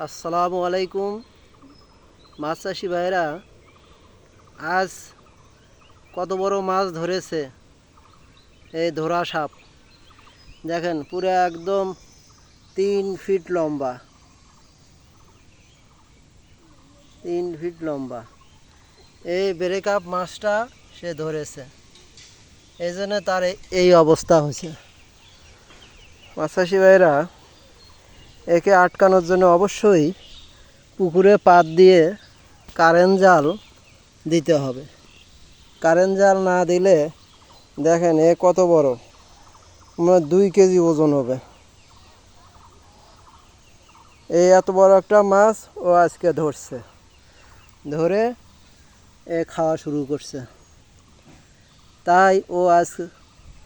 আসসালামু আলাইকুম। মাছ চাষি ভাইরা আজ কত বড় মাছ ধরেছে এই ধরা সাপ? দেখেন, পুরো একদম তিন ফিট লম্বা। তিন ফিট লম্বা। এই ব্রেকআপ মাছটা সে ধরেছে। এই জন্য তার এই- অবস্থা হয়েছে। মাছ চাষি ভাইরা একে আটকানোর জন্য অবশ্যই পুকুরে পাত দিয়ে কারেন্ট জাল দিতে হবে। কারেন্ট জাল না দিলে দেখেন এ কত বড়। মানে দুই কেজি ওজন হবে। এই এত বড় একটা মাছ ও আজকে ধরছে। ধরে এ খাওয়া শুরু করছে। তাই ও আজ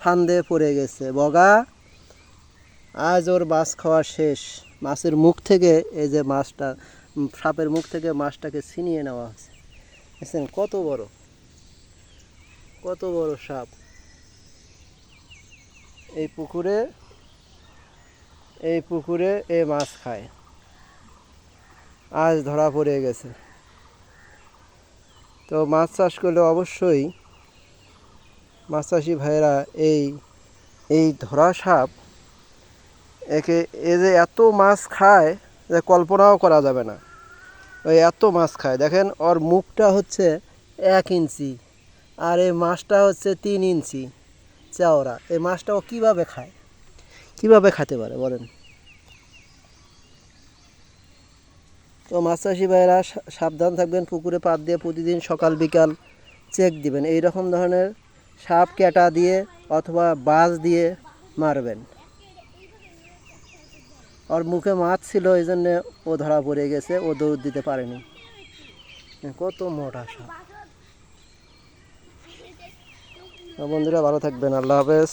ফান্দে পড়ে গেছে। বগা আজ ওর মাছ খাওয়া শেষ। মাছের মুখ থেকে এই যে মাছটা সাপের মুখ থেকে মাছটাকে ছিনিয়ে নেওয়া হয়েছে। দেখছেন কত বড়? কত বড় সাপ। এই পুকুরে এই পুকুরে এ মাছ খায়। আজ ধরা পড়ে গেছে। তো মাছ চাষ করলে অবশ্যই মাছ চাষি ভাইয়েরা এই এই ধরা সাপ একে, এ যে এত মাছ খায় যে কল্পনাও করা যাবে না। ওই এত মাছ খায়। দেখেন, ওর মুখটা হচ্ছে এক ইঞ্চি আর এই মাছটা হচ্ছে তিন ইঞ্চি চওড়া। এই মাছটা ও কীভাবে খায়? কীভাবে খেতে পারে, বলেন? তো মাছ চাষি ভাইয়েরা সাবধান থাকবেন, পুকুরে পাত দিয়ে প্রতিদিন সকাল, বিকাল চেক দিবেন। এই রকম ধরনের সাপ, ক্যাটা দিয়ে অথবা বাজ দিয়ে মারবেন। ওর মুখে মাছ ছিল, এই জন্য ও ধরা পড়ে গেছে, ও দৌড় দিতে পারেনি। কত মোটা সাপ। বন্ধুরা, ভালো থাকবেন, আল্লাহ হাফেজ।